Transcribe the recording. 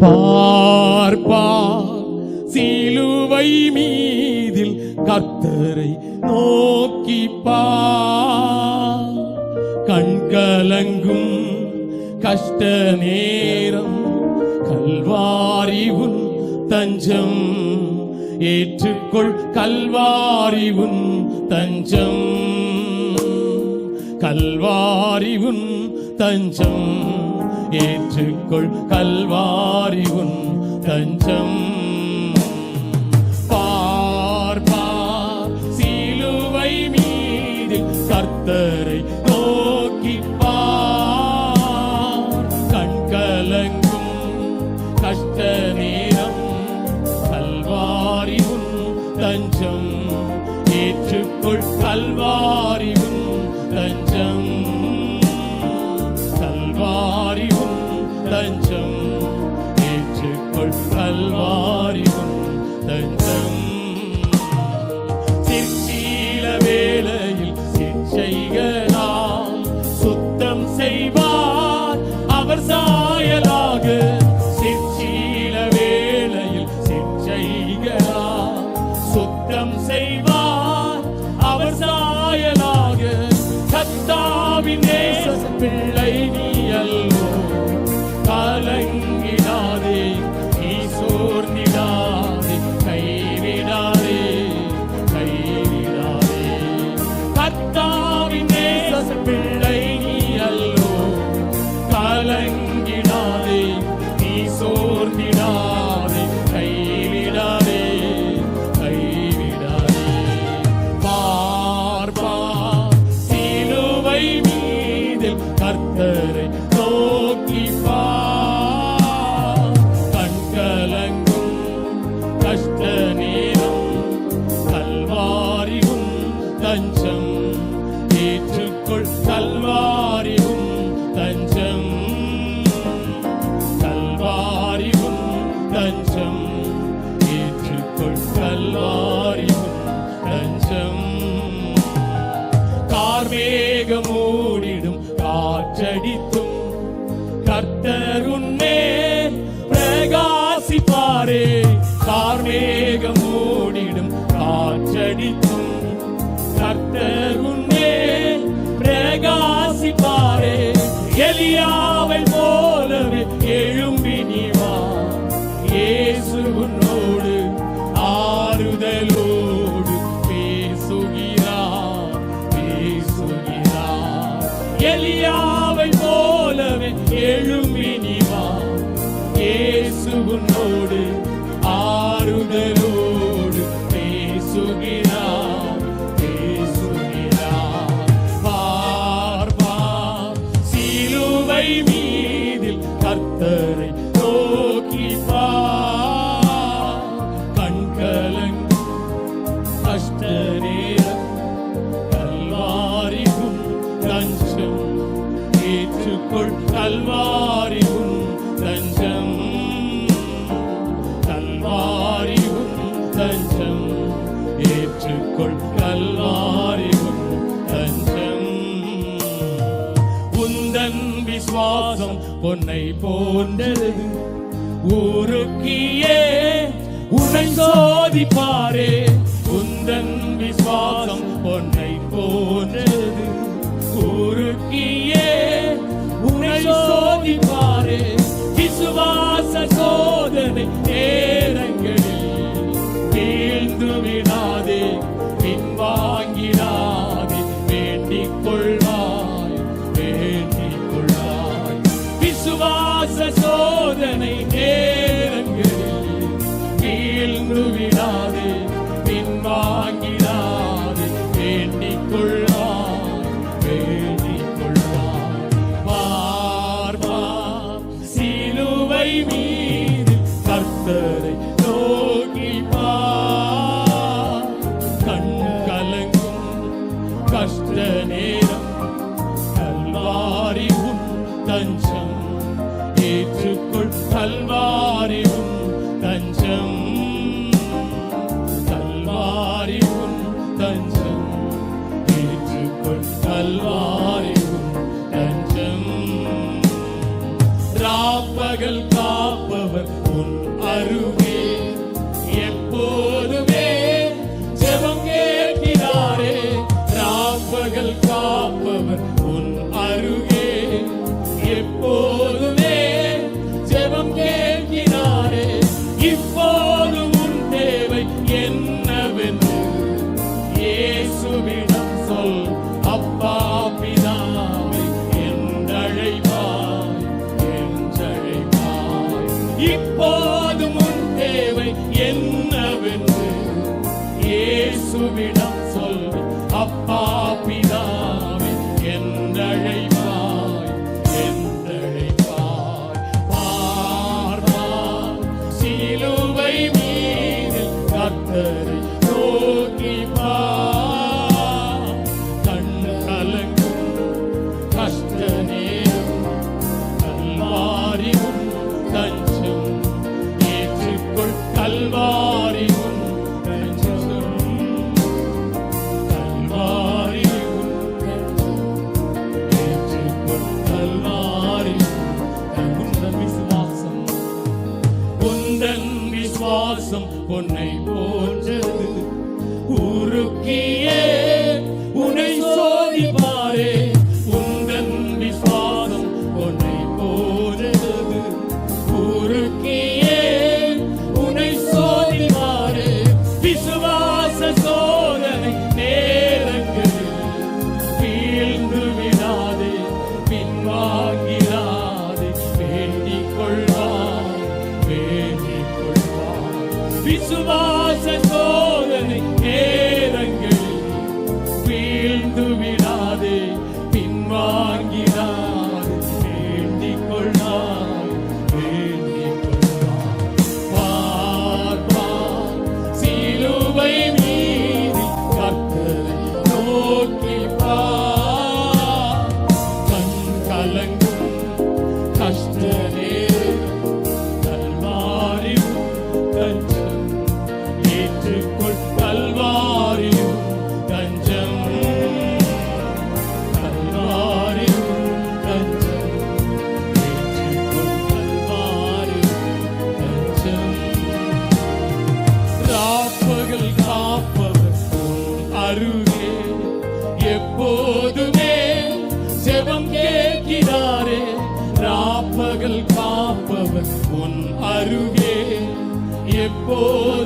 பார்ப்பா சிலுவை மீதில் கத்தரை நோக்கிப்பா கண்கலங்கும் கஷ்ட நேரம் கல்வாரி தஞ்சம். ஏற்றுக்கொள் கல்வாரி தஞ்சம். கல்வாரி தஞ்சம். ஏற்றுக்கொள் கல்வாரி உன் தஞ்சம். பார் சிலுவை மீது கர்த்தரை நோக்கி பார் கஷ்ட நேரம் கல்வாரி உன் தஞ்சம். ஏற்றுக்கொள் கல்வாரி உன் தஞ்சம். தஞ்சம் ஏற்றுக்கொள் கல்வாரி தஞ்சம். கார்மேகம் ஓடிடும் காற்றடித்தும் கர்த்தர் பிரகாசிப்பாரே. கார்மேகம் ஓடிடும் காற்றடித்தும் கர்த்தர் இயேசு உன்னோடு ஆறுதலோடு பேசுகிறார் பேசுகிறார். பார் சிலுவை மீதில் கர்த்தரை நோக்கி பார். கண் கலங்கும் கஷ்ட நேரம் கல்வாரிகும் ஏற்றுக்கொள். கல்வா பொன்னை போன்றது ஊருக்கியே உன்னை சோதிப்பாரே. உந்தன் விசுவாசம் பொன்னை போன்றது ஊருக்கியே உன்னை சோதிப்பாரே. விசுவாச சோதனை கஷ்ட நேரம் கல்வாரி உன் தஞ்சம். ஏற்றுக்கொள் கல்வாரி உன் தஞ்சம். கல்வாரி உன் தஞ்சம். ஏற்றுக்கொள் கல்வாரி உன் தஞ்சம். ராப்ப ராப்பகல் இப்போது முன் தேவை என்னவென்று ஏசுவிடம் விசுவாச சோதனை உன்